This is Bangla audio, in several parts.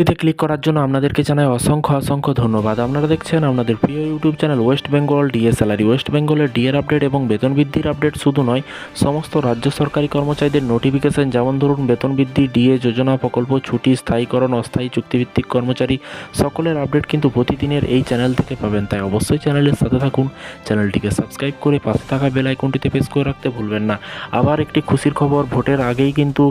এতে ক্লিক করার জন্য আপনাদেরকে জানাই অসংখ্য অসংখ্য ধন্যবাদ। আপনারা দেখছেন আপনাদের প্রিয় YouTube channel West Bengal DA salary West বেঙ্গলের ডিএর আপডেট এবং বেতন বৃদ্ধির আপডেট শুধু নয়, সমস্ত রাজ্য সরকারি কর্মচারীদের নোটিফিকেশন যেমন ধরুন বেতন বৃদ্ধি, ডিএ যোজনা প্রকল্প, ছুটি, স্থায়ীকরণ, অস্থায়ী চুক্তিভিত্তিক কর্মচারী, সকলের আপডেট কিন্তু প্রতিদিনের এই চ্যানেল থেকে পাবেন। তাই অবশ্যই চ্যানেলের সাথে থাকুন, চ্যানেলটিকে সাবস্ক্রাইব করে পাশে থাকা বেল আইকনটিতে প্রেস করে রাখতে ভুলবেন না। আবার একটি খুশির খবর, ভোটের আগেই কিন্তু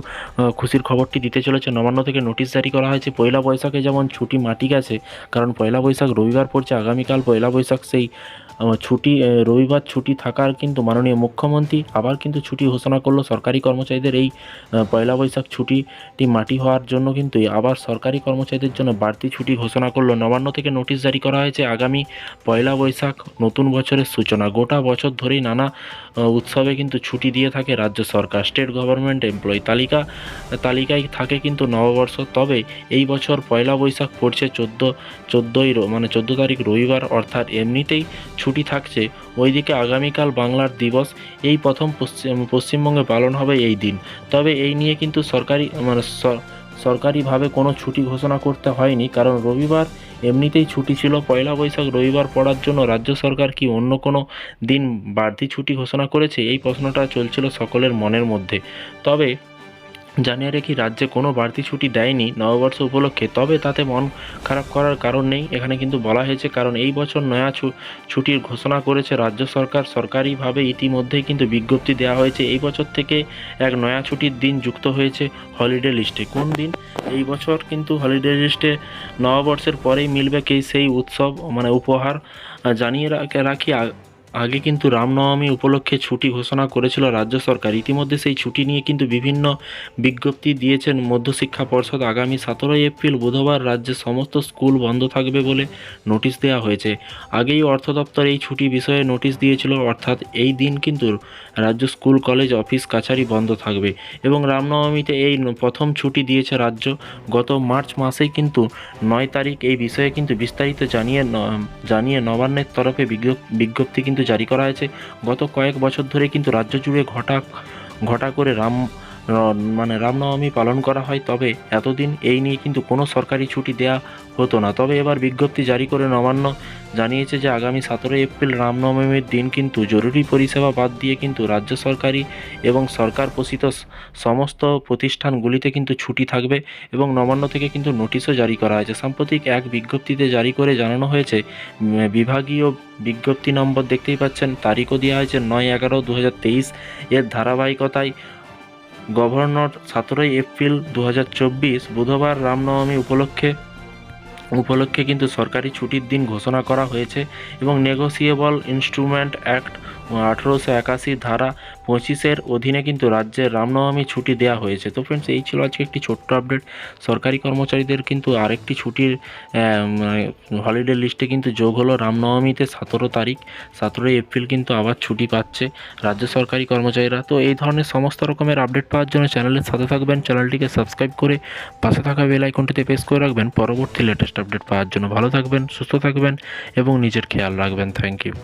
খুশির খবরটি দিতে চলেছে। নবান্ন থেকে নোটিশ জারি করা হয়েছে। পয়লা বৈশাখে যেমন ছুটি মাটি গেছে, কারণ পয়লা বৈশাখ রবিবার পড়ছে, আগামীকাল পয়লা বৈশাখ সেই ছুটি রবিবার ছুটি থাকার কিন্তু মাননীয় মুখ্যমন্ত্রী আবার কিন্তু ছুটি ঘোষণা করল। সরকারি কর্মচারীদের এই পয়লা বৈশাখ ছুটিটি মাটি হওয়ার জন্য কিন্তু আবার সরকারি কর্মচারীদের জন্য বাড়তি ছুটি ঘোষণা করল। নবান্ন থেকে নোটিশ জারি করা হয়েছে, আগামী পয়লা বৈশাখ নতুন বছরের সূচনা। গোটা বছর ধরেই নানা উৎসবে কিন্তু ছুটি দিয়ে থাকে রাজ্য সরকার। স্টেট গভর্নমেন্ট এমপ্লয়ি তালিকা, তালিকায় থাকে কিন্তু নববর্ষ। তবে এই বছর পয়লা বৈশাখ পড়ছে চোদ্দ, চোদ্দোই মানে চোদ্দ তারিখ রবিবার, অর্থাৎ এমনিতেই ছুটি থাকছে। ওইদিকে আগামীকাল বাংলার দিবস, এই প্রথম পশ্চিম, পশ্চিমবঙ্গে পালন হবে এই দিন। তবে এই নিয়ে কিন্তু সরকারি মানে সরকারিভাবে কোনো ছুটি ঘোষণা করতে হয়নি, কারণ রবিবার এমনিতেই ছুটি ছিল। পয়লা বৈশাখ রবিবার পড়ার জন্য রাজ্য সরকার কি অন্য কোনো দিন বাড়তি ছুটি ঘোষণা করেছে? এই প্রশ্নটা চলছিল সকলের মনের মধ্যে। তবে জানিয়ে রেখি, রাজ্যে কোনো বাড়তি ছুটি দেয়নি নববর্ষ উপলক্ষে। তবে তাতে মন খারাপ করার কারণ নেই। এখানে কিন্তু বলা হয়েছে, কারণ এই বছর নয়া ছুটির ঘোষণা করেছে রাজ্য সরকার। সরকারিভাবে ইতিমধ্যেই কিন্তু বিজ্ঞপ্তি দেওয়া হয়েছে, এই বছর থেকে এক নয়া ছুটির দিন যুক্ত হয়েছে হলিডে লিস্টে। কোন দিন? এই বছর কিন্তু হলিডে লিস্টে নববর্ষের পরেই মিলবে কি সেই উৎসব মানে উপহার। জানিয়ে রাখি আগে কিন্তু রামনবমী উপলক্ষে ছুটি ঘোষণা করেছিল রাজ্য সরকার। ইতিমধ্যে সেই ছুটি নিয়ে কিন্তু বিভিন্ন বিজ্ঞপ্তি দিয়েছেন মধ্যশিক্ষা পর্ষদ। আগামী সতেরোই এপ্রিল বুধবার রাজ্যে সমস্ত স্কুল বন্ধ থাকবে বলে নোটিশ দেওয়া হয়েছে। আগেই অর্থ দপ্তর এই ছুটি বিষয়ে নোটিশ দিয়েছিল, অর্থাৎ এই দিন কিন্তু রাজ্য স্কুল, কলেজ, অফিস, কাছারি বন্ধ থাকবে। এবং রামনবমীতে এই প্রথম ছুটি দিয়েছে রাজ্য। গত মার্চ মাসেই কিন্তু নয় তারিখ এই বিষয়ে কিন্তু বিস্তারিত জানিয়ে জানিয়ে নবান্নের তরফে বিজ্ঞপ- বিজ্ঞপ্তি কিন্তু জারি করা হয়েছে। গত কয়েক বছর ধরে কিন্তু রাজ্য জুড়ে ঘটা ঘটা করে রাম মানে রামনবমী পালন করা হয়, তবে এতদিন এই নিয়ে কিন্তু কোনো সরকারি ছুটি দেয়া হতো না। তবে এবার বিজ্ঞপ্তি জারি করে নবান্ন জানিয়েছে যে, আগামী সতেরোই এপ্রিল রামনবমীর দিন কিন্তু জরুরি পরিষেবা বাদ দিয়ে কিন্তু রাজ্য সরকারি এবং সরকার পোষিত সমস্ত প্রতিষ্ঠানগুলিতে কিন্তু ছুটি থাকবে এবং নবান্ন থেকে কিন্তু নোটিশও জারি করা হয়েছে। সাম্প্রতিক এক বিজ্ঞপ্তিতে জারি করে জানানো হয়েছে বিভাগীয় বিজ্ঞপ্তি নম্বর দেখতেই পাচ্ছেন, তারিখও দেওয়া হয়েছে নয় এগারো দু এর ধারাবাহিকতায় গভর্নর সতেরোই এপ্রিল দু হাজার চব্বিশ বুধবার রামনবমী উপলক্ষে উপলক্ষে কিন্তু সরকারি ছুটির দিন ঘোষণা করা হয়েছে এবং নেগোসিয়েবল ইনস্ট্রুমেন্ট অ্যাক্ট আঠেরোশো একাশি ধারা পঁচিশের অধীনে কিন্তু রাজ্যের রামনবমী ছুটি দেওয়া হয়েছে। তো ফ্রেন্ডস এই ছিল আজকে একটি ছোট্ট আপডেট সরকারি কর্মচারীদের কিন্তু আরেকটি ছুটির হলিডে লিস্টে কিন্তু যোগ হলো রামনবমীতে সতেরো তারিখ। সতেরোই এপ্রিল কিন্তু আবার ছুটি পাচ্ছে রাজ্য সরকারি কর্মচারীরা। তো এই ধরনের সমস্ত রকমের আপডেট পাওয়ার জন্য চ্যানেলের সাথে থাকবেন। চ্যানেলটিকে সাবস্ক্রাইব করে পাশে থাকা বেল আইকনটিতে প্রেস করে রাখবেন। পরবর্তী লেটেস্ট আপডেট পাওয়ার জন্য ভালো থাকবেন, সুস্থ থাকবেন এবং নিজের খেয়াল রাখবেন। Thank you